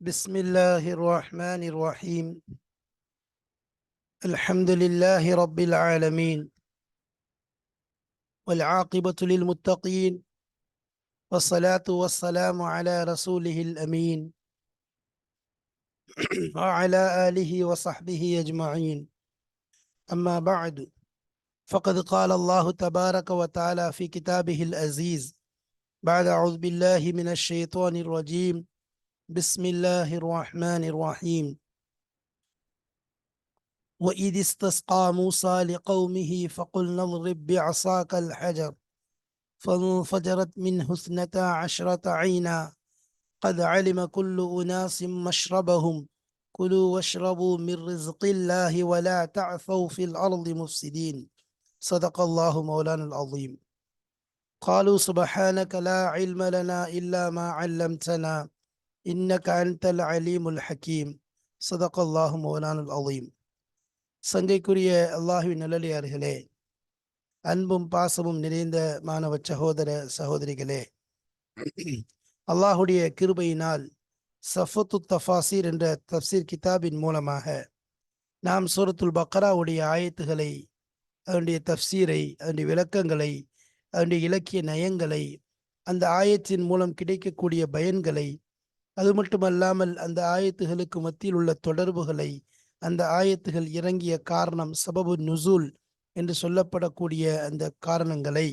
بسم الله الرحمن الرحيم. الحمد لله رب العالمين. والعاقبة للمتقين. والصلاة والسلام على رسوله الأمين. وعلى آله وصحبه أجمعين. أما بعد فقد قال الله تبارك وتعالى في كتابه العزيز بعد أعوذ بالله من الشيطان الرجيم. بسم الله الرحمن الرحيم. وإذ استسقى موسى لقومه فقلنا اضرب بعصاك الحجر. فانفجرت منه اثنتا عشرة عينا. قد علم كل أناس مشربهم. كلوا واشربوا من رزق الله ولا تعثوا في الأرض مفسدين. صدق الله مولانا العظيم. قالوا سبحانك لا علم لنا إلا ما علمتنا. இன்னக அன்தல் அலீமுல் ஹக்கீம் சதக் மோலானுல் அலீம் சங்கைக்குரிய அல்லாஹுவின் நல்லலியார்களே அன்பும் பாசமும் நிறைந்த மாணவ சகோதர சகோதரிகளே அல்லாஹுடைய கிருபையினால் சஃபத்து தஃபாசீர் என்ற தப்சீர் கிதாபின் மூலமாக நாம் சூரத்துல் பக்ராவுடைய ஆயத்துகளை அதனுடைய தப்சீரை அதனுடைய விளக்கங்களை அதனுடைய இலக்கிய நயங்களை அந்த ஆயத்தின் மூலம் கிடைக்கக்கூடிய பயன்களை அது மட்டுமல்லாமல் அந்த ஆயத்துகளுக்கு மத்தியில் உள்ள தொடர்புகளை அந்த ஆயத்துகள் இறங்கிய காரணம் சபபு நுசூல் என்று சொல்லப்படக்கூடிய அந்த காரணங்களை.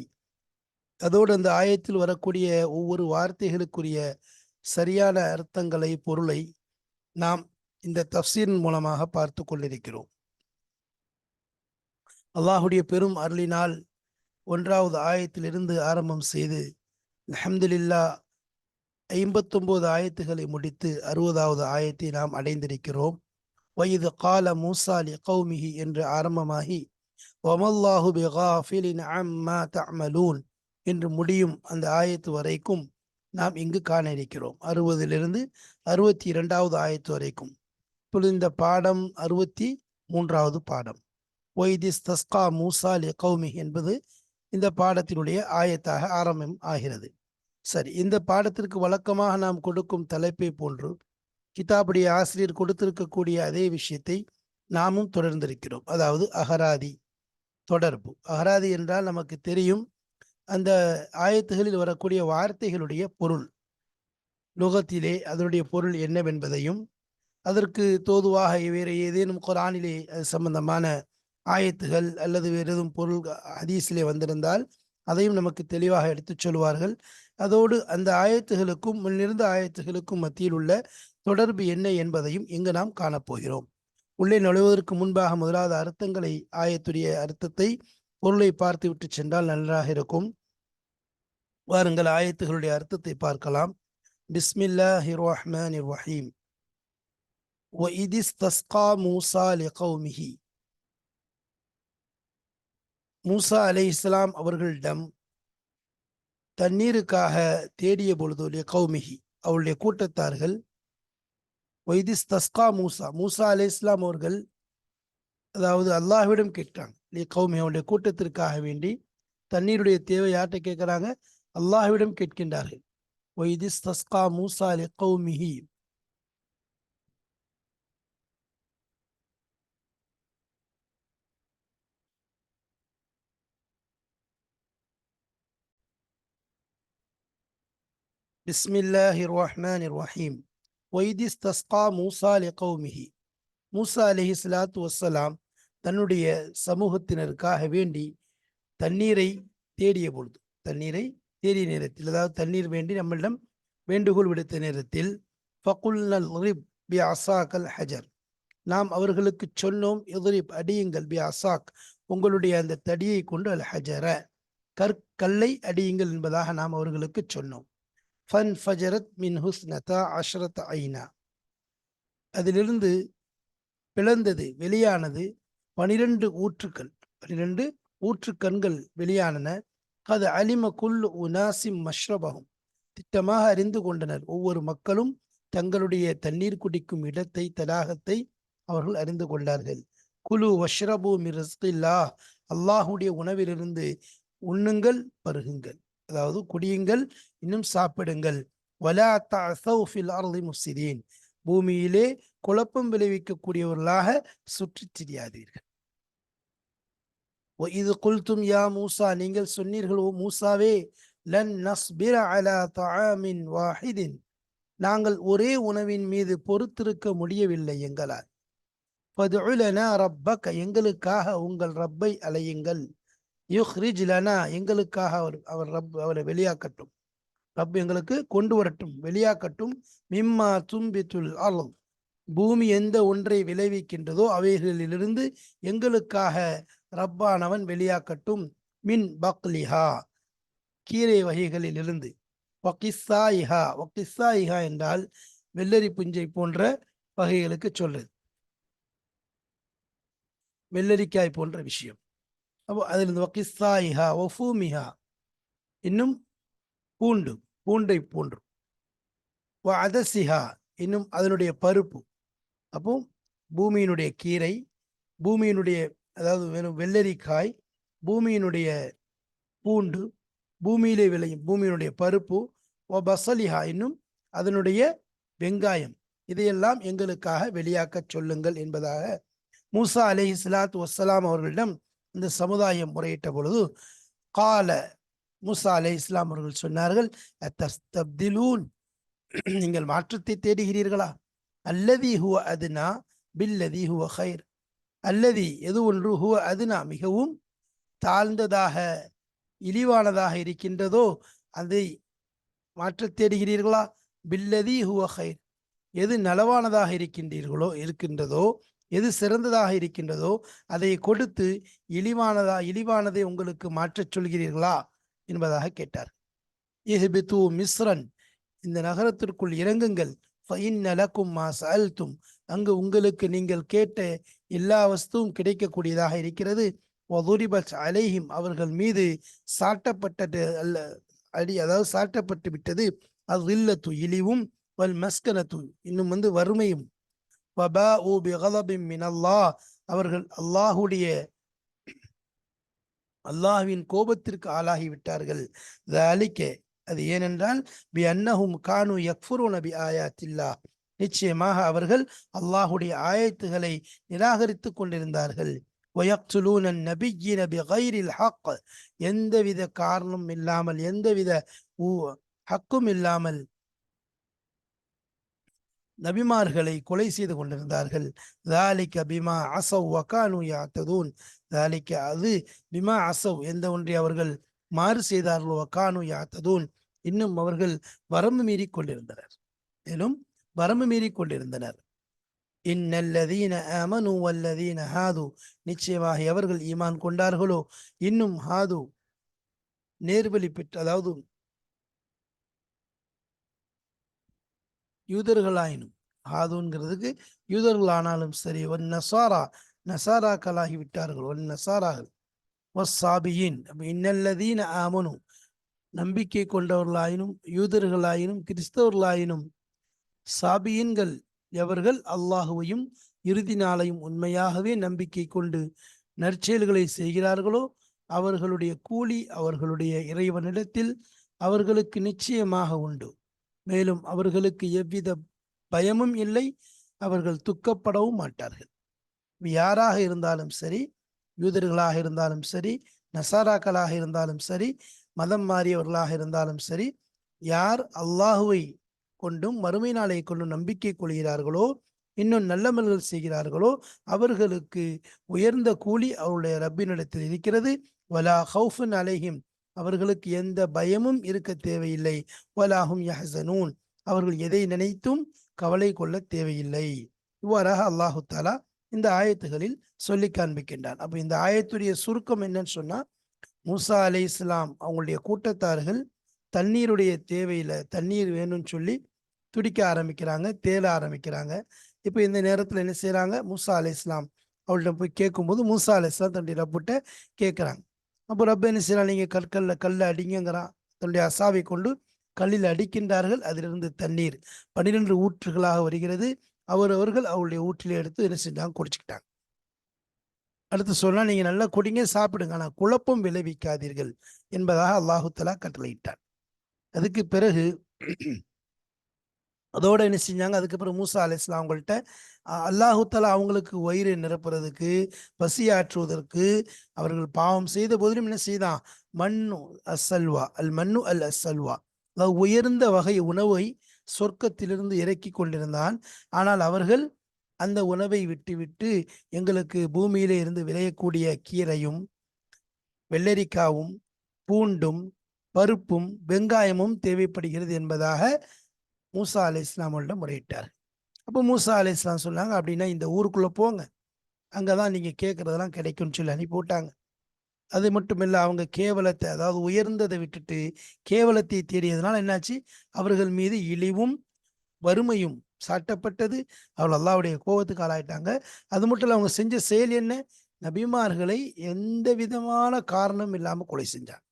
அதோடு அந்த ஆயத்தில் வரக்கூடிய ஒவ்வொரு வார்த்தைகளுக்குரிய சரியான அர்த்தங்களை பொருளை நாம் இந்த தப்சீரின் மூலமாக பார்த்து கொண்டிருக்கிறோம். அல்லாஹுடைய பெரும் அருளினால் ஒன்றாவது ஆயத்திலிருந்து ஆரம்பம் செய்து அஹமதுல்லா ஐம்பத்தொம்போது ஆயத்துகளை முடித்து அறுபதாவது ஆயத்தை நாம் அடைந்திருக்கிறோம். வயது கால மூசாலி கௌமிஹி என்று ஆரம்பமாகி ஒமல்லாஹு பிகாஃபிலின் அம்மா தமலூன் என்று முடியும் அந்த ஆயத்து வரைக்கும் நாம் இங்கு காண இருக்கிறோம் அறுபதிலிருந்து அறுபத்தி இரண்டாவது ஆயத்து வரைக்கும். இப்பொழுது இந்த பாடம் அறுபத்தி மூன்றாவது பாடம் ஒய்திஸ் தஸ்கா மூசாலி கௌமி என்பது இந்த பாடத்தினுடைய ஆயத்தாக ஆரம்பம் ஆகிறது. சரி இந்த பாடத்திற்கு வழக்கமாக நாம் கொடுக்கும் தலைப்பை போன்று கிதாபுடைய ஆசிரியர் கொடுத்திருக்கக்கூடிய அதே விஷயத்தை நாமும் தொடர்ந்திருக்கிறோம். அதாவது அகராதி தொடர்பு. அகராதி என்றால் நமக்கு தெரியும் அந்த ஆயத்துகளில் வரக்கூடிய வார்த்தைகளுடைய பொருள். நுகத்திலே அதனுடைய பொருள் என்னவென்பதையும் அதற்கு தோதுவாக வேறு ஏதேனும் குரானிலே அது சம்பந்தமான ஆயத்துகள் அல்லது வேறு எதுவும் பொருள் ஹதீஸிலே வந்திருந்தால் அதையும் நமக்கு தெளிவாக எடுத்துச் சொல்வார்கள். அதோடு அந்த ஆயத்துகளுக்கும் முன்னிருந்த ஆயத்துகளுக்கும் மத்தியில் உள்ள தொடர்பு என்ன என்பதையும் இங்கு நாம் காணப்போகிறோம் உள்ளே நுழைவதற்கு முன்பாக முதலாவது அர்த்தங்களை ஆயத்துடைய அர்த்தத்தை பொருளை பார்த்து விட்டு சென்றால் நன்றாக இருக்கும் வாருங்கள் ஆயத்துகளுடைய அர்த்தத்தை பார்க்கலாம் பிஸ்மில்லாஹி ரஹ்மான் ரஹீம் وإذ استسقى موسى لقومه மூசா அலை இஸ்லாம் அவர்களிடம் தண்ணீருக்காக தேடிய பொழுது கௌமிகி அவளுடைய கூட்டத்தார்கள் வைதிஸ் தஸ்கா மூசா. மூசா அலே இஸ்லாம் அவர்கள் அதாவது அல்லாஹ்விடம் கேட்கிறாங்க லி கௌமி அவருடைய கூட்டத்திற்காக வேண்டி தண்ணீருடைய தேவை யார்கிட்ட கேட்குறாங்க? அல்லாஹ்விடம் கேட்கின்றார்கள் வைதிஸ் தஸ்கா மூசா லே கௌமிஹி பிஸ்மில்லாஹி ரஹ்மான் ரஹீம் ஒய்திஸ் தஸ்கா மூசா லெகௌமிஹி மூசா அலஹி சலாத்து வசலாம் தன்னுடைய சமூகத்தினருக்காக வேண்டி தண்ணீரை தேடிய பொழுது தண்ணீரை தேடிய நேரத்தில் அதாவது தண்ணீர் வேண்டி நம்மளிடம் வேண்டுகோள் விடுத்த நேரத்தில் ஃபகுல் நல் பி அசாக்கல் ஹஜர் நாம் அவர்களுக்கு சொன்னோம் எதிரிப் அடியுங்கள் பி அசாக் உங்களுடைய அந்த தடியை கொண்டு அல் ஹஜர கற்கல்லை அடியுங்கள் என்பதாக நாம் அவர்களுக்கு சொன்னோம். ஃபன் ஃபஜரத் மின் ஹுஸ்னதா அஷ்ரத் ஐனா அதிலிருந்து பிளந்தது வெளியானது பனிரெண்டு ஊற்றுக்கள். பனிரெண்டு ஊற்றுக்கண்கள் வெளியானன. அது அலிம குல் உனாசிம் மஷ்ரபகும் திட்டமாக அறிந்து கொண்டனர். ஒவ்வொரு மக்களும் தங்களுடைய தண்ணீர் குடிக்கும் இடத்தை தடாகத்தை அவர்கள் அறிந்து கொண்டார்கள். குலு வஷ்ரபு மிரஸ்கில்லா. அல்லாஹுடைய உணவிலிருந்து உண்ணுங்கள் பருகுங்கள். அதாவது குடியுங்கள் இன்னும் சாப்பிடுங்கள். வலா அருளி முஃசிதீன் பூமியிலே குழப்பம் விளைவிக்கக்கூடியவர்களாக சுற்றித் திரியாதீர்கள். இது குல்தும் யா மூசா நீங்கள் சொன்னீர்கள் ஓ மூசாவே லன் நஸ்பிர அலா வாஹிதின். நாங்கள் ஒரே உணவின் மீது பொறுத்திருக்க முடியவில்லை எங்களால். பதுலனா ரப்பக்க எங்களுக்காக உங்கள் ரப்பை அலையுங்கள். யுஹ்ரிஜ் லனா எங்களுக்காக அவர் அவர் ரப் அவரை வெளியாக்கட்டும். ரப் எங்களுக்கு கொண்டு வரட்டும் வெளியாக்கட்டும். மிம்மா தும்பித்துல் அலம் பூமி எந்த ஒன்றை விளைவிக்கின்றதோ அவைகளிலிருந்து எங்களுக்காக ரப்பானவன் வெளியாக்கட்டும். மின் பக்லிஹா கீரை வகைகளில் இருந்து வக்கிசாயிஹா இஹா என்றால் வெள்ளரி புஞ்சை போன்ற வகைகளுக்கு சொல்றது. வெள்ளரிக்காய் போன்ற விஷயம். அப்போ அதிலிருந்து வக்கிசாயிஹா ஒஃபூமிஹா இன்னும் பூண்டு பூண்டை போன்று அதசிஹா இன்னும் அதனுடைய பருப்பு அப்போ பூமியினுடைய கீரை பூமியினுடைய அதாவது வெறும் வெள்ளரிக்காய் பூமியினுடைய பூண்டு பூமியிலே விளையும் பூமியினுடைய பருப்பு ஓ பசலிஹா இன்னும் அதனுடைய வெங்காயம் இதையெல்லாம் எங்களுக்காக வெளியாக்க சொல்லுங்கள் என்பதாக மூசா அலை இஸ்லாத் வசலாம் அவர்களிடம் இந்த சமுதாயம் முறையிட்ட பொழுது கால முசா அலை இஸ்லாம் அவர்கள் சொன்னார்கள் நீங்கள் மாற்றத்தை தேடுகிறீர்களா? அல்லதி ஹுவ அதுனா பில்லதி ஹுவ ஹைர் அல்லதி எது ஒன்று ஹுவ அதுனா மிகவும் தாழ்ந்ததாக இழிவானதாக இருக்கின்றதோ அதை மாற்றத் தேடுகிறீர்களா? பில்லதி ஹுவ ஹைர் எது நலவானதாக இருக்கின்றீர்களோ இருக்கின்றதோ எது சிறந்ததாக இருக்கின்றதோ அதை கொடுத்து இழிவானதா இழிவானதை உங்களுக்கு மாற்றச் சொல்கிறீர்களா என்பதாக கேட்டார். இஹ்பித்து மிஸ்ரன் இந்த நகரத்திற்குள் இறங்குங்கள். ஃபைன் நலக்கும் மா சல்தும் அங்கு உங்களுக்கு நீங்கள் கேட்ட எல்லா வஸ்துவும் கிடைக்கக்கூடியதாக இருக்கிறது. ஒதுரிபச் அலைஹிம் அவர்கள் மீது சாட்டப்பட்டது அல்ல அடி அதாவது சாட்டப்பட்டு விட்டது. அது இல்லத்து இழிவும் வல் மஸ்கனத்து இன்னும் வந்து வறுமையும் வபா ஊ பிகலபின் மினல்லா அவர்கள் அல்லாஹுடைய அல்லாஹ்வின் கோபத்திற்கு ஆளாகிவிட்டார்கள் அலிக்கே அது ஏனென்றால் பி அன்னஹும் கானு யக்ஃபுரு நபி ஆயாத்தில்லா நிச்சயமாக அவர்கள் அல்லாஹுடைய ஆயத்துகளை நிராகரித்து கொண்டிருந்தார்கள். வயக்துலூனன் நபியின பி கைரில் ஹக். எந்தவித காரணம் இல்லாமல் எந்தவித ஹக்கும் இல்லாமல் நபிமார்களை கொலை செய்து கொண்டிருந்தார்கள். தாலிக்க பிமா அசவ் வகானு யாத்ததூன் தாலிக்க அது பிமா அசவ் எந்த ஒன்றை அவர்கள் மாறு செய்தார்களோ வகானு யாத்ததூன் இன்னும் அவர்கள் வரம்பு மீறி கொண்டிருந்தனர். மேலும் வரம்பு மீறி கொண்டிருந்தனர். இன்னல்லதீன அமனு வல்லதீன ஹாது. நிச்சயமாக எவர்கள் ஈமான் கொண்டார்களோ இன்னும் ஹாது நேர்வழி பெற்று அதாவது யூதர்களாயினும். ஹாதுங்கிறதுக்கு யூதர்களானாலும் சரி ஒன் நசாரா நசாராக்களாகி விட்டார்கள் ஒன் நசாராகள் ஒஸ்ஸாபியின் இன்னல்லதீன ஆமனு நம்பிக்கை கொண்டவர்களாயினும் யூதர்களாயினும் கிறிஸ்தவர்களாயினும் சாபியின்கள் எவர்கள் அல்லாஹுவையும் இறுதி நாளையும் உண்மையாகவே நம்பிக்கை கொண்டு நற்செயல்களை செய்கிறார்களோ அவர்களுடைய கூலி அவர்களுடைய இறைவனிடத்தில் அவர்களுக்கு நிச்சயமாக உண்டு. மேலும் அவர்களுக்கு எவ்வித பயமும் இல்லை. அவர்கள் துக்கப்படவும் மாட்டார்கள். யாராக இருந்தாலும் சரி யூதர்களாக இருந்தாலும் சரி நசாராக்களாக இருந்தாலும் சரி மதம் மாறியவர்களாக இருந்தாலும் சரி யார் அல்லாஹுவை கொண்டும் மறுமை நாளை கொண்டும் நம்பிக்கை கொள்கிறார்களோ இன்னும் நல்லமல்கள் செய்கிறார்களோ அவர்களுக்கு உயர்ந்த கூலி அவருடைய ரப்பினிடத்தில் இருக்கிறது. வலா ஹவுஃபன் அலைஹிம் அவர்களுக்கு எந்த பயமும் இருக்க தேவையில்லை. வலாகும் யஹசனூன். அவர்கள் எதை நினைத்தும் கவலை கொள்ள தேவையில்லை. இவ்வாறாக அல்லாஹு தாலா இந்த ஆயத்துகளில் சொல்லி காண்பிக்கின்றான். அப்போ இந்த ஆயத்துடைய சுருக்கம் என்னன்னு சொன்னா மூசா அலை இஸ்லாம் அவங்களுடைய கூட்டத்தார்கள் தண்ணீருடைய தேவையில தண்ணீர் வேணும்னு சொல்லி துடிக்க ஆரம்பிக்கிறாங்க தேட ஆரம்பிக்கிறாங்க. இப்போ இந்த நேரத்தில் என்ன செய்யறாங்க மூசா அலை இஸ்லாம் அவள்கிட்ட போய் கேட்கும்போது மூசா அலை இஸ்லாம் தன்னுடைய ரப்புட்ட கேட்குறாங்க. அப்போ ரப்ப என்ன செய்யலாம் நீங்கள் கற்களில் கல்ல அடிங்கிறான் தன்னுடைய அசாவை கொண்டு கல்லில் அடிக்கின்றார்கள். அதிலிருந்து தண்ணீர் பன்னிரெண்டு ஊற்றுகளாக வருகிறது. அவரவர்கள் அவருடைய ஊற்றிலே எடுத்து என்ன செஞ்சாங்க? குடிச்சுக்கிட்டாங்க. அடுத்து சொன்னால் நீங்கள் நல்லா குடிங்க சாப்பிடுங்க. ஆனால் குழப்பம் விளைவிக்காதீர்கள் என்பதாக அல்லாஹுத்தலா கட்டளையிட்டான். கட்டளையிட்டார் அதுக்கு பிறகு அதோட என்ன செஞ்சாங்க? அதுக்கப்புறம் மூசா அலைஹிஸ்ஸலாம் அவங்கள்ட்ட அல்லாஹுத்தலா அல்லாஹு அவங்களுக்கு வயிறை நிரப்புறதுக்கு, பசியாற்றுவதற்கு அவர்கள் பாவம் செய்த போதிலும் என்ன செய்தான்? மன்னு அசல்வா அல் மன்னு அல் அசல்வா அதாவது உயர்ந்த வகை உணவை சொர்க்கத்திலிருந்து இறக்கி கொண்டிருந்தான். ஆனால் அவர்கள் அந்த உணவை விட்டுவிட்டு எங்களுக்கு பூமியிலே இருந்து விளையக்கூடிய கீரையும், வெள்ளரிக்காவும், பூண்டும், பருப்பும், வெங்காயமும் தேவைப்படுகிறது என்பதாக மூசா அலைஹிஸ்ஸலாம் இஸ்லாமோட முறையிட்டார். அப்போ மூசா அலைஹிஸ்ஸலாம் சொன்னாங்க, அப்படின்னா இந்த ஊருக்குள்ளே போங்க. அங்கே தான் நீங்கள் கேட்குறதெல்லாம் கிடைக்கும்னு சொல்லி அனுப்பி விட்டாங்க. அது மட்டும் இல்லை அவங்க கேவலத்தை அதாவது உயர்ந்ததை விட்டுட்டு கேவலத்தை தேடியதுனால என்னாச்சு? அவர்கள் மீது இழிவும், வறுமையும் சாட்டப்பட்டது. அவள் அல்லாவுடைய கோபத்துக்கு ஆளாயிட்டாங்க. அது மட்டும் இல்லை அவங்க செஞ்ச செயல் என்ன? நபிமார்களை எந்த விதமான காரணம் இல்லாமல் கொலை செஞ்சாங்க.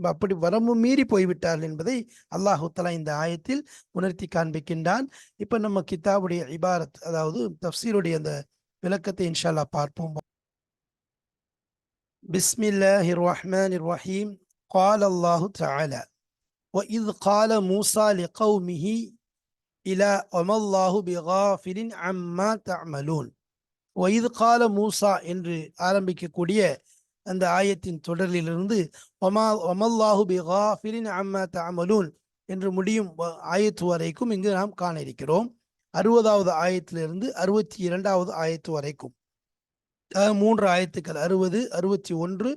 அப்படி வரம்பு மீறி போய்விட்டார்கள் என்பதை அல்லாஹு தஆலா இந்த ஆயத்தில் உணர்த்தி காண்பிக்கின்றான். இப்ப நம்ம கித்தாபுடைய இபாரத் அதாவது தஃப்சீருடைய அந்த விளக்கத்தை இன்ஷா அல்லாஹ் பார்ப்போம். பிஸ்மில்லாஹிர் ரஹ்மானிர் ரஹீம். قال الله تعالى: وإذ قال موسى لقومه إلى وما الله بغافل عما تعملون وإذ قال மூசா என்று ஆரம்பிக்கக்கூடிய அந்த ஆயத்தின் தொடரிலிருந்து ஒமா ஒமல்லாஹு பிகாஃபிலின் அம்மா தஅமலூன் என்று முடியும் வ- ஆயத்து வரைக்கும் இங்கு நாம் காண இருக்கிறோம் அறுபதாவது ஆயத்திலிருந்து அறுபத்தி இரண்டாவது ஆயத்து வரைக்கும். மூன்று ஆயத்துக்கள் அறுபது அறுபத்தி ஒன்று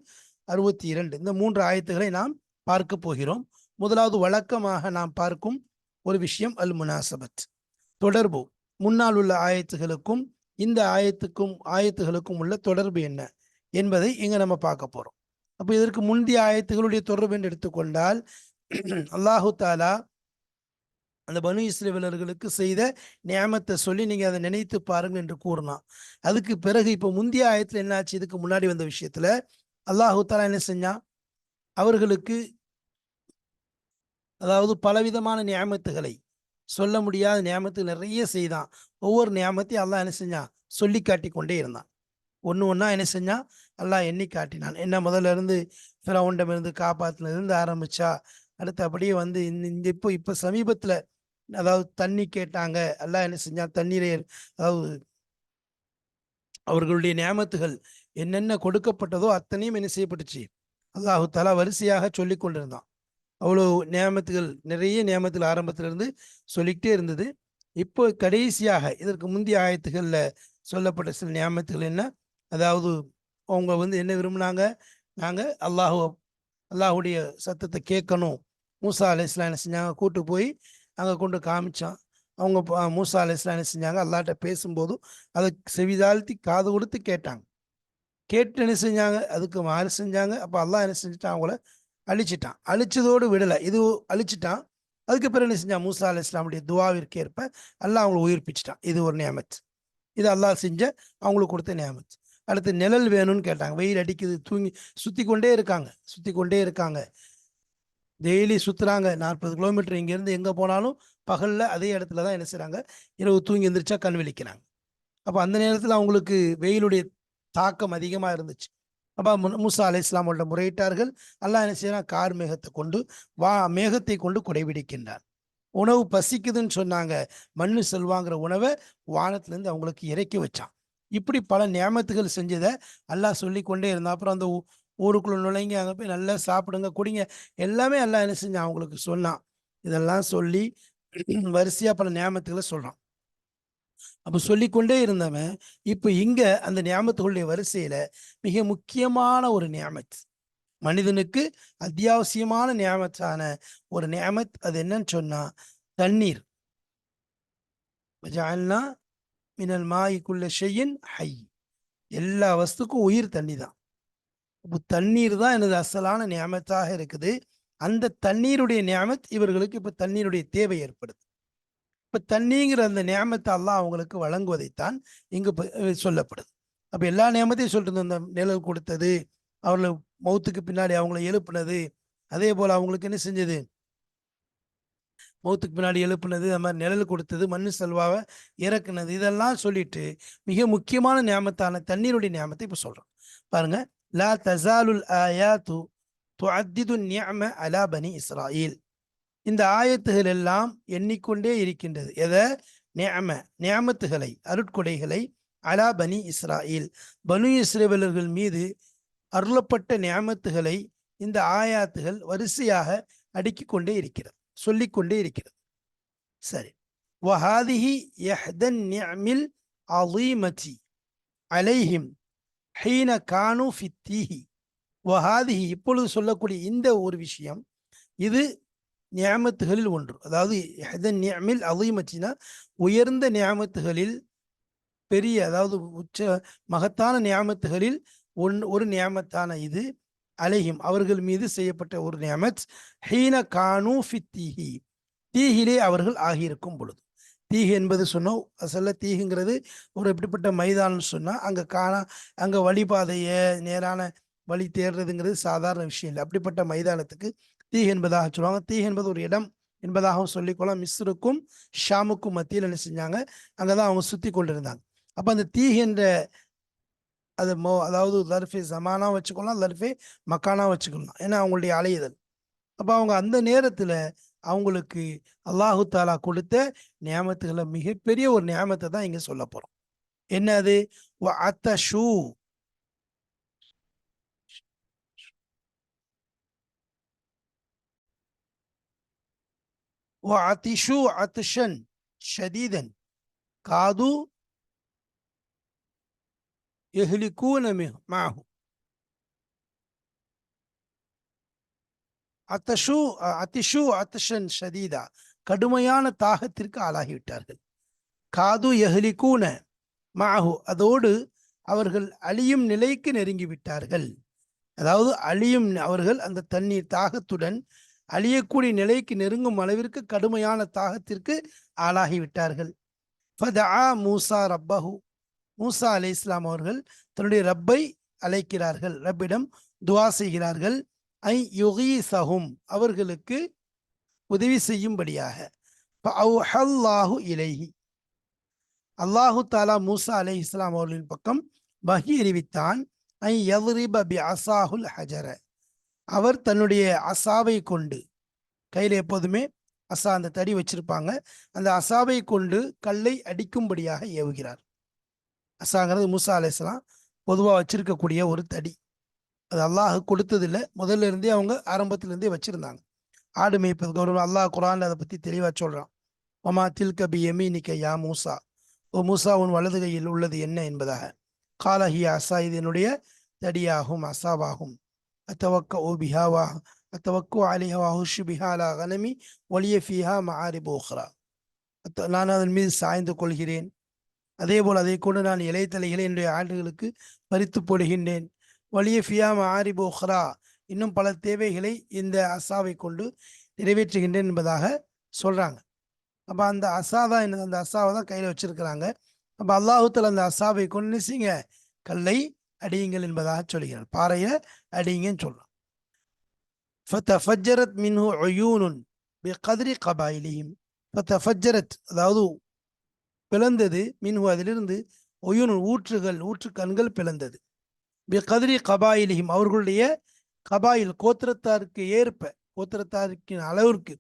அறுபத்தி இரண்டு இந்த மூன்று ஆயத்துக்களை நாம் பார்க்க போகிறோம். முதலாவது வழக்கமாக நாம் பார்க்கும் ஒரு விஷயம் அல் முனாசபத் தொடர்பு. முன்னால் உள்ள ஆயத்துகளுக்கும் இந்த ஆயத்துக்கும் ஆயத்துகளுக்கும் உள்ள தொடர்பு என்ன? என்பதை இங்க நம்ம பார்க்க போறோம். அப்ப இதற்கு முந்தைய ஆயத்துகளுடைய தொடர்பு என்று எடுத்துக்கொண்டால் அல்லாஹு தாலா அந்த பனு இஸ்ரேலர்களுக்கு செய்த நியாமத்தை சொல்லி நீங்க அதை நினைத்து பாருங்க என்று கூறினான். அதுக்கு பிறகு இப்ப முந்தைய ஆயத்துல என்ன ஆச்சு இதுக்கு முன்னாடி வந்த விஷயத்துல அல்லாஹு தாலா என்ன செஞ்சான்? அவர்களுக்கு அதாவது பலவிதமான நியாமத்துகளை சொல்ல முடியாத நியாமத்து நிறைய செய்தான். ஒவ்வொரு நியாமத்தையும் அல்லாஹ் என்ன செஞ்சான்? சொல்லி காட்டி கொண்டே இருந்தான். ஒன்று ஒன்றா என்ன செஞ்சான்? அல்லாஹ் எண்ணி காட்டினான். என்ன முதல்ல இருந்து ஃபிரவுண்டம் இருந்து காப்பாத்தினதுலேருந்து ஆரம்பிச்சா அடுத்து அப்படியே வந்து இந்த இப்போ இப்போ சமீபத்தில் அதாவது தண்ணி கேட்டாங்க. எல்லாம் என்ன செஞ்சால் தண்ணீரை அதாவது அவர்களுடைய நியமத்துகள் என்னென்ன கொடுக்கப்பட்டதோ அத்தனையும் என்ன செய்யப்பட்டுச்சு? அல்லாஹு தலா வரிசையாக சொல்லி கொண்டிருந்தான். அவ்வளோ நியமத்துகள் நிறைய நியமத்தில் ஆரம்பத்திலிருந்து சொல்லிக்கிட்டே இருந்தது. இப்போ கடைசியாக இதற்கு முந்தைய ஆயத்துகளில் சொல்லப்பட்ட சில நியமத்துகள் என்ன? அதாவது அவங்க வந்து என்ன விரும்பினாங்க? நாங்கள் அல்லாஹு அல்லாஹுடைய சத்தத்தை கேட்கணும். மூசா அலி என்ன செஞ்சாங்க? கூட்டு போய் அங்கே கொண்டு காமிச்சான். அவங்க மூசா அலி என்ன செஞ்சாங்க? அல்லாட்ட பேசும்போதும் அதை செவிதாழ்த்தி காது கொடுத்து கேட்டாங்க. கேட்டு என்ன செஞ்சாங்க? அதுக்கு மாறு செஞ்சாங்க. அப்போ அல்லாஹ் என்ன செஞ்சுட்டான்? அவங்கள அழிச்சிட்டான். அழிச்சதோடு விடலை. இது அழிச்சிட்டான். அதுக்கு பிறகு என்ன செஞ்சான்? மூசா அலி இஸ்லாமுடைய துவாவிற்கு ஏற்ப அல்லாஹ் அவங்களை உயிர்ப்பிச்சிட்டான். இது ஒரு நியமத் இது அல்லாஹ் செஞ்ச அவங்களுக்கு கொடுத்த நியமத் அடுத்து நிழல் வேணும்னு கேட்டாங்க. வெயில் அடிக்குது தூங்கி சுற்றி கொண்டே இருக்காங்க சுற்றி கொண்டே இருக்காங்க. டெய்லி சுற்றுறாங்க நாற்பது கிலோமீட்டர் இங்கேருந்து எங்கே போனாலும் பகலில் அதே இடத்துல தான் என்ன செய்கிறாங்க இரவு தூங்கி எந்திரிச்சா கண் விழிக்கிறாங்க. அப்போ அந்த நேரத்தில் அவங்களுக்கு வெயிலுடைய தாக்கம் அதிகமாக இருந்துச்சு. அப்போ மூசா அலை இஸ்லாமோட முறையிட்டார்கள். அல்லாஹ் என்ன செய்யறான் கார் மேகத்தை கொண்டு வா மேகத்தை கொண்டு குடைபிடிக்கின்றான். உணவு பசிக்குதுன்னு சொன்னாங்க. மண்ணு செல்வாங்கிற உணவை வானத்திலேருந்து அவங்களுக்கு இறக்கி வச்சான். இப்படி பல நியமத்துகள் செஞ்சதை அல்லாஹ் சொல்லி கொண்டே இருந்தான். அப்புறம் அந்த ஊ- ஊருக்குள்ள நுழைங்க அங்கே போய் நல்லா சாப்பிடுங்க குடிங்க எல்லாமே எல்லாம் என்ன செஞ்சான்? அவங்களுக்கு சொன்னான். இதெல்லாம் சொல்லி வரிசையாக பல நியாமத்துகளை சொல்கிறான் அப்போ சொல்லிக்கொண்டே இருந்தவன் இப்போ இங்கே அந்த நியமத்துகளுடைய வரிசையில் மிக முக்கியமான ஒரு நியமத். மனிதனுக்கு அத்தியாவசியமான நியமத்தான ஒரு நியமத் அது என்னன்னு சொன்னால் தண்ணீர். வஜஅல்னா மினல் மாய்க்குள்ள ஷெய்யின் ஹை. எல்லா வஸ்துக்கும் உயிர் தண்ணி தான். இப்போ தண்ணீர் தான் எனது அசலான நியமத்தாக இருக்குது. அந்த தண்ணீருடைய நியமத் இவர்களுக்கு இப்போ தண்ணீருடைய தேவை ஏற்படுது. இப்போ தண்ணிங்கிற அந்த நியமத்தை எல்லாம் அவங்களுக்கு வழங்குவதைத்தான் இங்கு சொல்லப்படுது. அப்போ எல்லா நியமத்தையும் சொல்லிட்டு அந்த நிழல் கொடுத்தது அவர்களை மௌத்துக்கு பின்னாடி அவங்கள எழுப்புனது அதே போல் அவங்களுக்கு என்ன செஞ்சது? மௌத்துக்கு பின்னாடி எழுப்புனது அது மாதிரி நிழல் கொடுத்தது மண்ணு செல்வாவை இறக்குனது இதெல்லாம் சொல்லிட்டு மிக முக்கியமான நியாமத்தான தண்ணீருடைய நியமத்தை இப்போ சொல்கிறோம் பாருங்க லா தசாலுல் ஆயாத்து துஅத்திது நியம அலா பனி இஸ்ராயில். இந்த ஆயத்துகள் எல்லாம் எண்ணிக்கொண்டே இருக்கின்றது. எதை? நியம நியமத்துகளை அருட்கொடைகளை அலா பனி இஸ்ராயில். பனு இஸ்ரேவலர்கள் மீது அருளப்பட்ட நியமத்துகளை இந்த ஆயாத்துகள் வரிசையாக அடுக்கிக் கொண்டே இருக்கிறது. சொல்லிக்கொண்டே இருக்கிறது. சரி. வஹாதிஹி யஹ்தன் நியமில் அலீமதி அலைஹிம் ஹீன கானு ஃபித்தீஹி. வஹாதிஹி இப்பொழுது சொல்லக்கூடிய இந்த ஒரு விஷயம் இது நியாமத்துகளில் ஒன்று. அதாவது யஹ்தன் நியமில் அலீமத்தினா உயர்ந்த நியாமத்துகளில் பெரிய அதாவது உச்ச மகத்தான நியாமத்துகளில் ஒன் ஒரு நியாமத்தான இது. அலைஹிம் அவர்கள் மீது செய்யப்பட்ட ஒரு நியமத் ஹீன கானு தீஹி தீஹிலே அவர்கள் ஆகியிருக்கும் பொழுது. தீஹி என்பது சொன்னோம் அசல்ல தீஹுங்கிறது ஒரு எப்படிப்பட்ட மைதானம்னு சொன்னால் அங்கே காணா அங்கே வழிபாதையை நேரான வழி தேடுறதுங்கிறது சாதாரண விஷயம் இல்லை. அப்படிப்பட்ட மைதானத்துக்கு தீஹ் என்பதாக சொல்லுவாங்க. தீஹ் என்பது ஒரு இடம் என்பதாகவும் சொல்லிக்கொள்ளலாம். மிஸ்ருக்கும் ஷாமுக்கும் மத்தியில் என்ன செஞ்சாங்க? அங்கே தான் அவங்க சுற்றி கொண்டிருந்தாங்க. அப்போ அந்த தீஹ் என்ற அது மோ அதாவது லர்ஃபே ஜமானா வச்சுக்கலாம் லர்ஃபே மக்கானா வச்சுக்கலாம். ஏன்னா அவங்களுடைய அலையுதல் அப்போ அவங்க அந்த நேரத்தில் அவங்களுக்கு அல்லாஹு தாலா கொடுத்த நியமத்துகளை மிகப்பெரிய ஒரு நியமத்தை தான் இங்கே சொல்ல போகிறோம் என்னது? அத்த ஷூ அதிஷு அத்திஷன். ஷதீதன். காது எஹ்லிகூன மாஹும் அத்தஷு அத்திஷு அத்தஷன் ஷதீதா. கடுமையான தாகத்திற்கு ஆளாகிவிட்டார்கள். காது எஹ்லிகூன மாஹு. அதோடு அவர்கள் அழியும் நிலைக்கு நெருங்கி விட்டார்கள். அதாவது அழியும் அவர்கள் அந்த தண்ணீர் தாகத்துடன் அழியக்கூடிய நிலைக்கு நெருங்கும் அளவிற்கு கடுமையான தாகத்திற்கு ஆளாகி ஆளாகிவிட்டார்கள். ஃபதா மூசா ரப்பஹு. மூசா அலை இஸ்லாம் அவர்கள் தன்னுடைய ரப்பை அழைக்கிறார்கள். ரப்பிடம் துவா செய்கிறார்கள். ஐ யுகி சஹும் அவர்களுக்கு உதவி செய்யும்படியாக. அல்லாஹு இலைஹி. அல்லாஹு தாலா மூசா அலை இஸ்லாம் அவர்களின் பக்கம் வகி அறிவித்தான். ஐ யவ்ரிப பி அசாஹுல் ஹஜர. அவர் தன்னுடைய அசாவை கொண்டு கையில் எப்போதுமே அசா அந்த தடி வச்சிருப்பாங்க. அந்த அசாவை கொண்டு கல்லை அடிக்கும்படியாக ஏவுகிறார். அசாங்கிறது மூசா அலையாம் பொதுவாக வச்சிருக்கக்கூடிய ஒரு தடி. அது அல்லாஹ் கொடுத்ததில்லை. முதல்ல இருந்தே அவங்க ஆரம்பத்திலேருந்தே வச்சிருந்தாங்க. ஆடு மேய்ப்பது கௌரவம். அல்லாஹ் குரான் அதை பற்றி தெளிவாக சொல்கிறான் ஒமா தில் கபி எமீனிக்க யா மூசா? ஓ மூசா உன் வலது கையில் உள்ளது என்ன என்பதாக? காலஹி அசா. இது என்னுடைய தடியாகும் அசாவாகும். அத்தவக்க ஓ பிஹாவா அத்தவக்கு அலிஹவா ஹுஷு பிஹாலா கனமி ஒலிய ஃபிஹா மஆரி போஹ்ரா நான் அதன் மீது சாய்ந்து கொள்கிறேன். அதே போல் அதை கொண்டு நான் இலைத்தலைகளை என்னுடைய ஆண்டுகளுக்கு பறித்து போடுகின்றேன். வலிய ஃபியாம் ஆரி போஹ்ரா இன்னும் பல தேவைகளை இந்த அசாவை கொண்டு நிறைவேற்றுகின்றேன் என்பதாக சொல்கிறாங்க அப்போ அந்த அசா தான் என்ன அந்த அசாவை தான் கையில் வச்சிருக்கிறாங்க. அப்போ அல்லாஹுத்தல் அந்த அசாவை கொண்டு நினைச்சிங்க கல்லை அடியுங்கள் என்பதாக சொல்கிறார். பாறையை அடியுங்கன்னு சொல்றான். ஃபத்தஃபஜ்ஜரத் மின்ஹு ஒயூனுன் கதிரி கபாயிலியும் ஃபத்தஃபஜ்ஜரத் அதாவது பிளந்தது. மின்ஹு அதிலிருந்து ஒயூனு ஊற்றுகள் ஊற்று கண்கள் பிளந்தது. கதிரி கபாயிலியும் அவர்களுடைய கபாயில் கோத்திரத்தாருக்கு ஏற்ப கோத்திரத்தாருக்கு அளவிற்கு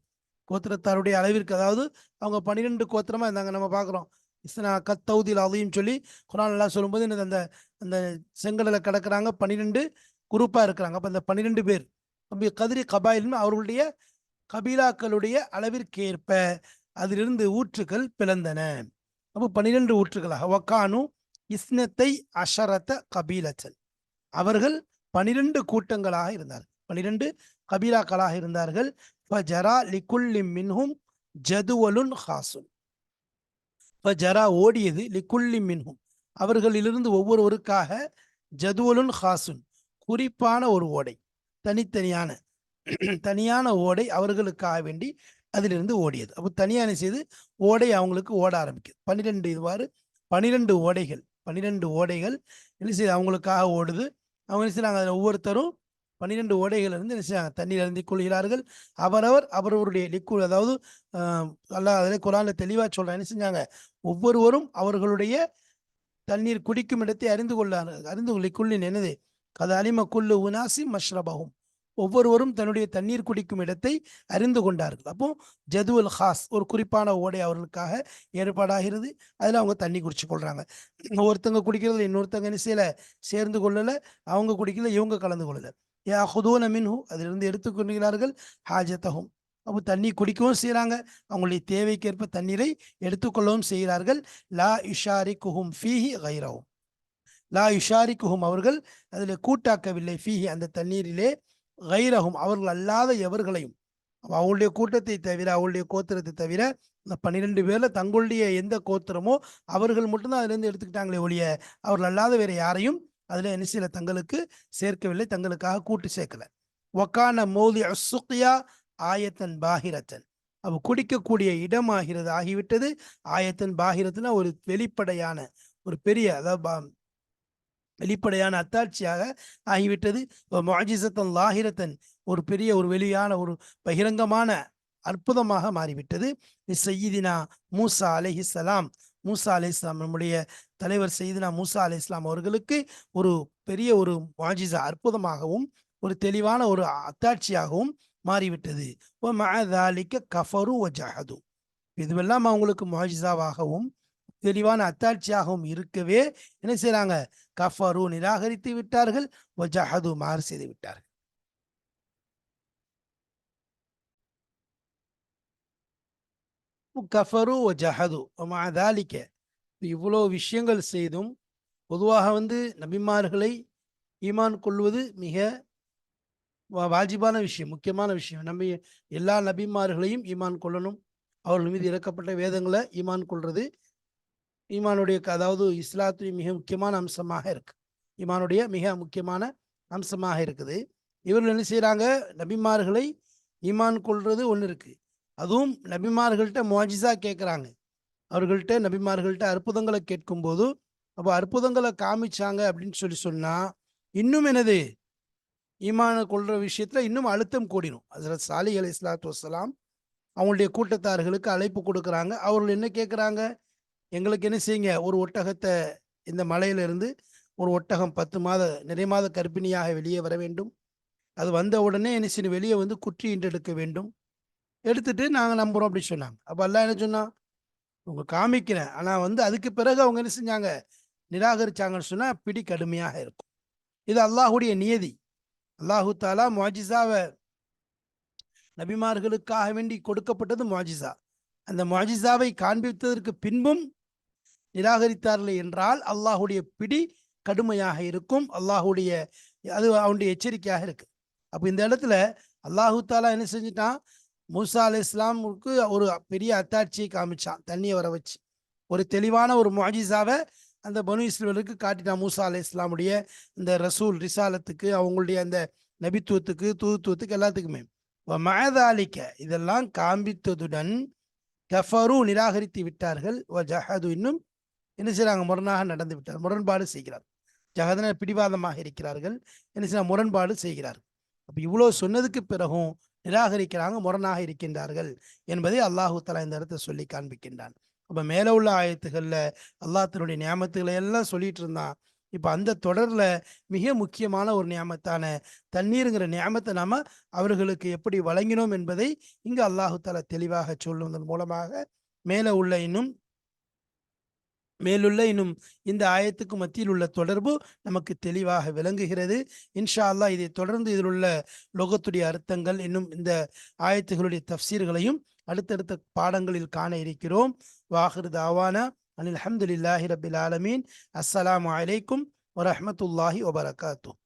கோத்திரத்தாருடைய அளவிற்கு அதாவது அவங்க பன்னிரெண்டு கோத்திரமா இருந்தாங்க நம்ம பார்க்குறோம். இஸ்னா கத்தௌதில் அதையும் சொல்லி குரான் எல்லாம் சொல்லும்போது அந்த அந்த செங்கடலை கிடக்கிறாங்க பன்னிரெண்டு குரூப்பாக இருக்கிறாங்க. அப்போ அந்த பன்னிரெண்டு பேர் அப்படி கதிரி கபாயிலும் அவர்களுடைய கபீலாக்களுடைய அளவிற்கேற்ப அதிலிருந்து ஊற்றுகள் பிளந்தன. அப்போ பன்னிரெண்டு ஊற்றுகளாக ஒக்கானு இஸ்னத்தை அஷரத்த கபீலச்சல் அவர்கள் பனிரெண்டு கூட்டங்களாக இருந்தார்கள். பனிரெண்டு கபீலாக்களாக இருந்தார்கள். ஃபஜரா லிகுல்லி மின்ஹும் ஜதுவலுன் ஹாசுன். ஃபஜரா ஓடியது லிகுல்லி மின்ஹும். அவர்களிலிருந்து ஒவ்வொருவருக்காக ஜதுவலுன் ஹாசுன் குறிப்பான ஒரு ஓடை தனித்தனியான தனியான ஓடை அவர்களுக்காக வேண்டி அதிலிருந்து ஓடியது. அப்போ தனியான செய்து? ஓடை அவங்களுக்கு ஓட ஆரம்பிக்குது. பன்னிரெண்டு இதுவாறு. பனிரெண்டு ஓடைகள். பன்னிரெண்டு ஓடைகள். என்ன செய்யுது அவங்களுக்காக ஓடுது. அவங்க என்ன செய்யறாங்க அதில் ஒவ்வொருத்தரும் பன்னிரெண்டு ஓடைகள் இருந்து என்ன செய்யாங்க தண்ணீர் அருந்தி கொள்கிறார்கள் அவரவர் அவரவருடைய லிக்குள் அதாவது அல்லா அதில் குரானில் தெளிவாக சொல்கிறேன் என்ன செஞ்சாங்க? ஒவ்வொருவரும் அவர்களுடைய தண்ணீர் குடிக்கும் இடத்தை அறிந்து கொள்ள அறிந்து லிக்குள்ளின் என்னது? கதை அலிம குல்லு உனாசி மஷ்ரபாகும் ஒவ்வொருவரும் தன்னுடைய தண்ணீர் குடிக்கும் இடத்தை அறிந்து கொண்டார்கள். அப்போ ஜதுவல் ஹாஸ் ஒரு குறிப்பான ஓடை அவர்களுக்காக ஏற்பாடாகிறது. அதில் அவங்க தண்ணி குடிச்சு கொள்றாங்க. ஒருத்தங்க குடிக்கிறதுல இன்னொருத்தங்க என்ன சேர்ந்து கொள்ளலை அவங்க குடிக்கல இவங்க கலந்து கொள்ளலை. யா ஹுதோன மின்ஹு அதிலிருந்து எடுத்துக்கொள்கிறார்கள் ஹாஜத்தகும் அப்போ தண்ணி குடிக்கவும் செய்கிறாங்க அவங்களுடைய தேவைக்கேற்ப தண்ணீரை எடுத்துக்கொள்ளவும் செய்கிறார்கள். லா இஷாரி குஹும் ஃபீஹி கைரவும் லா இஷாரி குஹும் அவர்கள் அதில் கூட்டாக்கவில்லை. ஃபீஹி அந்த தண்ணீரிலே கைரகும் அவர்கள் அல்லாத எவர்களையும் அவங்களுடைய கூட்டத்தை தவிர அவங்களுடைய கோத்திரத்தை தவிர இந்த பன்னிரெண்டு பேர்ல தங்களுடைய எந்த கோத்திரமோ அவர்கள் மட்டும்தான் அதுல இருந்து எடுத்துக்கிட்டாங்களே ஒழிய அவர்கள் அல்லாத வேற யாரையும் அதுல என்ன செய்யல? தங்களுக்கு சேர்க்கவில்லை. தங்களுக்காக கூட்டு சேர்க்கல. ஒக்கான மோதி அசுக்கியா ஆயத்தன் பாகிரத்தன் அவ குடிக்கக்கூடிய இடமாகிறது. ஆகிவிட்டது. ஆயத்தன் பாகிரத்துனா ஒரு வெளிப்படையான ஒரு பெரிய அதாவது வெளிப்படையான அத்தாட்சியாக ஆகிவிட்டது. மாஜிசத்தன் லாகிரத்தன் ஒரு பெரிய ஒரு வெளியான ஒரு பகிரங்கமான அற்புதமாக மாறிவிட்டது. செய்யிதினா மூசா அலஹிசலாம் மூசா அலி இஸ்லாம் நம்முடைய தலைவர் செய்தினா மூசா அலி இஸ்லாம் அவர்களுக்கு ஒரு பெரிய ஒரு மாஜிசா அற்புதமாகவும் ஒரு தெளிவான ஒரு அத்தாட்சியாகவும் மாறிவிட்டது. ஓ கஃபரு ஜஹது. இதுவெல்லாம் அவங்களுக்கு மாஜிசாவாகவும் தெளிவான அத்தாட்சியாகவும் இருக்கவே என்ன செய்யறாங்க கஃபரு நிராகரித்து விட்டார்கள். ஒஜஹது மாறு செய்து விட்டார்கள். கஃபரு ஒ ஜஹது மாதாலிக்க இவ்வளோ விஷயங்கள் செய்தும் பொதுவாக வந்து நபிமார்களை ஈமான் கொள்வது மிக வாஜிபான விஷயம் முக்கியமான விஷயம். நம்ம எல்லா நபிமார்களையும் ஈமான் கொள்ளணும். அவர்கள் மீது இறக்கப்பட்ட வேதங்களை ஈமான் கொள்வது ஈமானுடைய அதாவது இஸ்லாத்துடைய மிக முக்கியமான அம்சமாக இருக்கு. ஈமானுடைய மிக முக்கியமான அம்சமாக இருக்குது. இவர்கள் என்ன செய்கிறாங்க நபிமார்களை ஈமான் கொள்வது ஒன்று இருக்குது அதுவும் நபிமார்கள்ட்ட மோஜிசா கேட்குறாங்க அவர்கள்ட்ட நபிமார்கள்ட்ட அற்புதங்களை கேட்கும்போது அப்போ அற்புதங்களை காமிச்சாங்க அப்படின்னு சொல்லி சொன்னால் இன்னும் என்னது? ஈமான கொள்ற விஷயத்தில் இன்னும் அழுத்தம் கூடிடும் அதில் சாலி அலி இஸ்லாத்து வசலாம் அவங்களுடைய கூட்டத்தார்களுக்கு அழைப்பு கொடுக்குறாங்க. அவர்கள் என்ன கேட்குறாங்க எங்களுக்கு என்ன செய்யுங்க? ஒரு ஒட்டகத்தை இந்த மலையிலிருந்து ஒரு ஒட்டகம் பத்து மாத நிறை மாத கர்ப்பிணியாக வெளியே வர வேண்டும். அது வந்த உடனே என்ன செய்யணும்? வெளியே வந்து குற்றி எடுக்க வேண்டும். எடுத்துட்டு நாங்கள் நம்புகிறோம் அப்படின்னு சொன்னாங்க. அப்போ எல்லாம் என்ன சொன்னால் உங்க காமிக்கிறேன். ஆனால் வந்து அதுக்கு பிறகு அவங்க என்ன செஞ்சாங்க? நிராகரிச்சாங்கன்னு சொன்னால் பிடி கடுமையாக இருக்கும். இது அல்லாஹுடைய நியதி. அல்லாஹு தாலா மாஜிசாவை நபிமார்களுக்காக வேண்டி கொடுக்கப்பட்டது மாஜிசா அந்த மாஜிசாவை காண்பித்ததற்கு பின்பும் நிராகரித்தார்கள் என்றால் அல்லாஹுடைய பிடி கடுமையாக இருக்கும். அல்லாஹுடைய அது அவனுடைய எச்சரிக்கையாக இருக்கு. அப்போ இந்த இடத்துல அல்லாஹு தாலா என்ன செஞ்சிட்டான்? மூசா அலி இஸ்லாமுக்கு ஒரு பெரிய அத்தாட்சியை காமிச்சான் தண்ணியை வர வச்சு. ஒரு தெளிவான ஒரு மாஜிசாவை அந்த பனு இஸ்லாமுக்கு காட்டிட்டான் மூசா அலி இஸ்லாமுடைய இந்த ரசூல் ரிசாலத்துக்கு அவங்களுடைய அந்த நபித்துவத்துக்கு தூதுத்துவத்துக்கு எல்லாத்துக்குமே. மழதாலிக்க இதெல்லாம் காண்பித்ததுடன் கஃபரு நிராகரித்து விட்டார்கள். ஜஹது இன்னும் என்ன செய்யறாங்க முரணாக நடந்து விட்டார். முரண்பாடு செய்கிறார். ஜகதன பிடிவாதமாக இருக்கிறார்கள். என்ன செய்ய முரண்பாடு செய்கிறார்கள் அப்ப இவ்வளவு சொன்னதுக்கு பிறகும் நிராகரிக்கிறாங்க முரணாக இருக்கின்றார்கள் என்பதை அல்லாஹு தலா இந்த இடத்தை சொல்லி காண்பிக்கின்றான். அப்ப மேல உள்ள ஆயத்துகள்ல அல்லாஹ் தன்னுடைய நியமத்துகளை எல்லாம் சொல்லிட்டு இருந்தான். இப்ப அந்த தொடர்ல மிக முக்கியமான ஒரு நியமத்தான தண்ணீருங்கிற நியமத்தை நாம அவர்களுக்கு எப்படி வழங்கினோம் என்பதை இங்கு அல்லாஹு தலா தெளிவாக சொல்லுவதன் மூலமாக மேல உள்ள இன்னும் மேலுள்ள இன்னும் இந்த ஆயத்துக்கு மத்தியில் உள்ள தொடர்பு நமக்கு தெளிவாக விளங்குகிறது. இன்ஷா அல்லா இதை தொடர்ந்து இதில் உள்ள லோகத்துடைய அர்த்தங்கள் இன்னும் இந்த ஆயத்துகளுடைய தப்சீர்களையும் அடுத்தடுத்த பாடங்களில் காண இருக்கிறோம். வாஹிர் தாவானா அனில் அஹமதுல்லாஹி ரபில் ஆலமீன். அஸ்ஸலாமு அலைக்கும் வரமத்துல்லாஹி வபரகாத்தூ